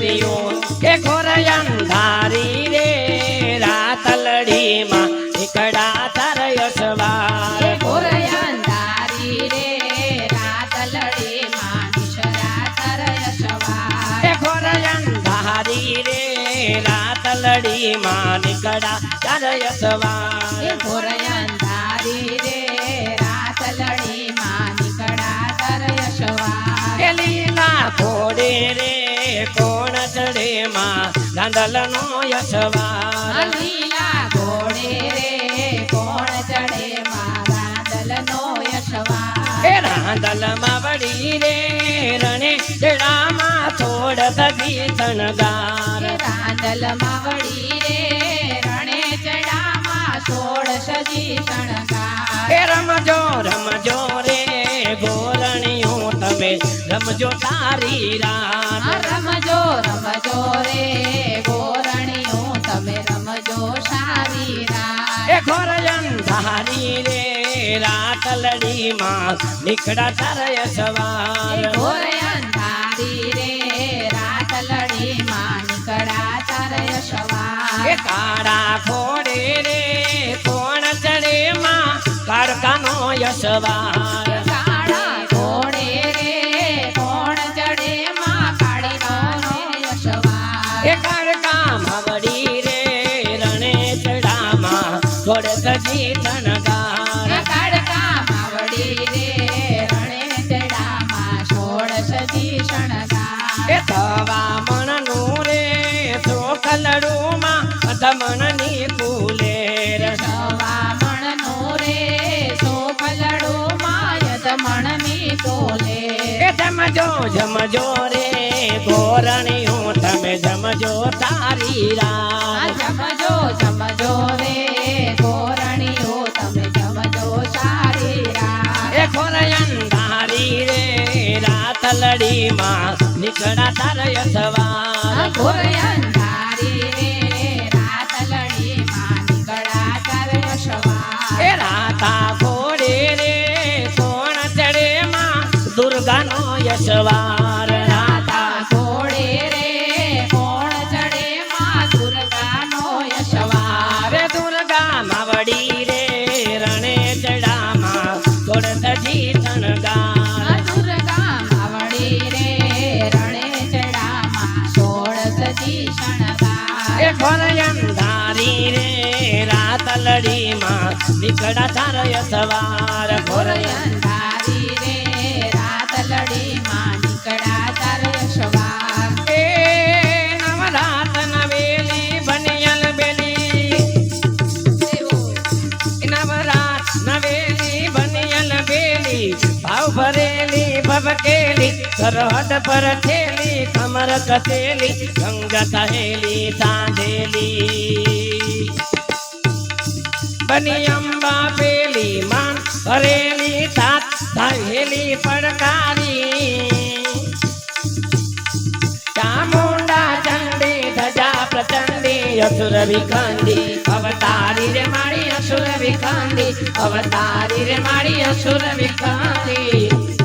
કર્યું કે ઘોર અંધારી રે રાતલડીમાં નીકળા તાર યશવાર ઘોર અંધારી રે રાત લડી માં નિશરા તરયશવાર એ ઘોર અંધારી રે રાતલડીમાં નીકળા તાર યશવાર ઘોર અંધારી રે રાત લડી માં નીકળા તરયશવાર એ લીલા ઘોડે રે કોણ માં ગાંડલનો યશવાર લીલા ઘોડે રે કોણ ચડે મારા દલનો યશવાર એ રાંદલમાં વળી રે રણે જડામાં થોડ સગી તણગાર રાંધલમાં વળી રે રણે ચડામાં થોડ સજી શણગાર રમજો તારી રાત આ રમજો રમજો રે ગોરણીઓ તમે રમજો સારી રાત એ ઘોર ધારી રે રાતલડીમાં નીકળા તારય સવાર. ઘોર ધારી રે રાત લડી માં નીકળા તારય સવાર. એ કાળા ઘોડે રે કોણ ચડે માં કાળકાનો યશવાર. થોડ સજી શણગાર કાળકા માવડી રે રણે ચડામાં સોળ સજી શણગાર એ થવા મણનું રે ચોખલડુમાં અધમણની કુલેર સવામણનો રે સોફલડો માયત મણની કોલે એ જમજો જમજો રે ગોરણિયું તમે જમજો તારી રા જમજો જમજો રે રાતલડીમાં નીકળા તારય સવાર નીકળા તારય સવાર ઘોર ઘોર અંધારી રે રાત લડી માં નીકળા તાર સવાર એ નવરાત નવેલી બનિયલ બેલી નવરાત નવેલી બનિયલ બેલી ભાવ ભરેલી ભવકેલી સરહદ પર થેલી કમર કસેલી ગંગા કહેલી સાંધેલી બની અંબા પેલી માં ભરેલી તાત ધાવેલી પડકારી. ચામુંડા ચંડી, ધજા પ્રચંડી, અસુર વિખંડી, અવતારી રે મારી અસુર વિખંડી, અવતારી રે મારી અસુર વિખંડી.